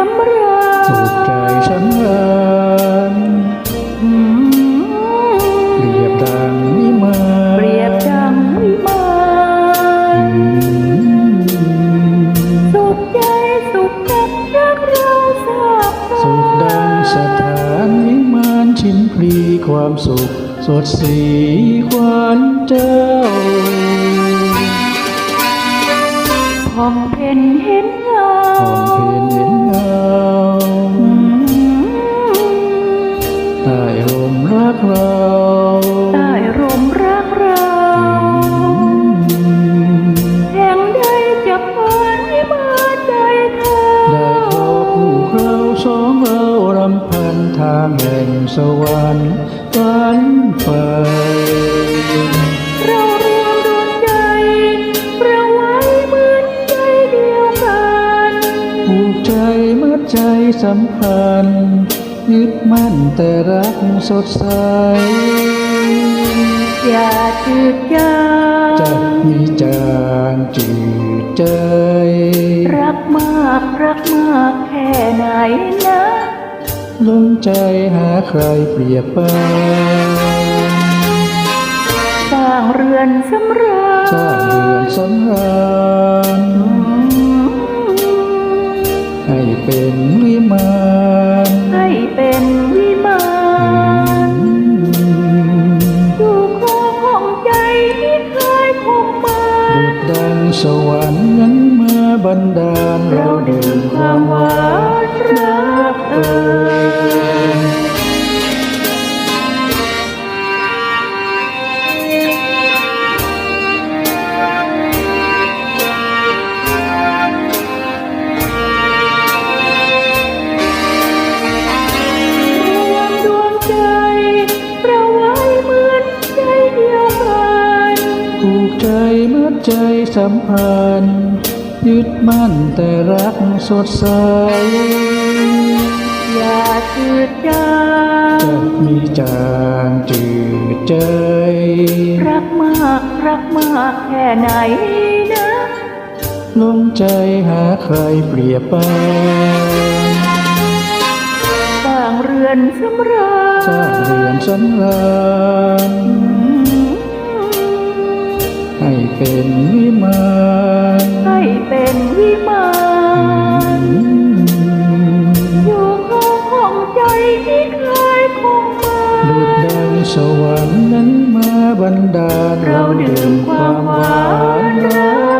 น้ำราจูบใจช้ำเอินเปรียบดังวิมานเปรียบดังวิมานสุขใจสุขกับรักเราสาบสุขดังสถานวิมานชิ้นพรีความสุข สดสีควันเจ้าพองเพนเห็นเงาพองเพน มรักเราใต้ร่มรักเราแห่งใดจะฝันให้มาใจเธอได้ขอคู่เราสองเรารำพันทางแห่งสวรรค์ฝันไฟเรารวมดวงใจเราไว้เหมือนใจเดียวกันผูกใจมัดใจสัมพันธ์ ยึดมั่นแต่รักสดใส อย่าจืดจาจะงมีจางจืดใจ รักมากรักมากแค่ไหนนะลงใจหาใครเปรียบปานสร้างเรือนสำราญสร้างเรือนสำราญ สวรรค์นั้นมาบันดาลเราดื่มความหวานรักเอ่ย ใจมัดใจสัมพันธ์ยึดมั่นแต่รักสดใส อย่าจืดจาจะงมีจางจืดใจ รักมากรักมากแค่ไหนนะลงใจหาใครเปรียบปานสร้างเรือนสำราญสร้างเรือนสำราญให้ เป็นวิมานให้เป็นวิมานอยู่ข้างของใจที่เคยคงมาดุดดังสวรรค์นั้นมาบันดาลเราดื่มความหวานรักเอ่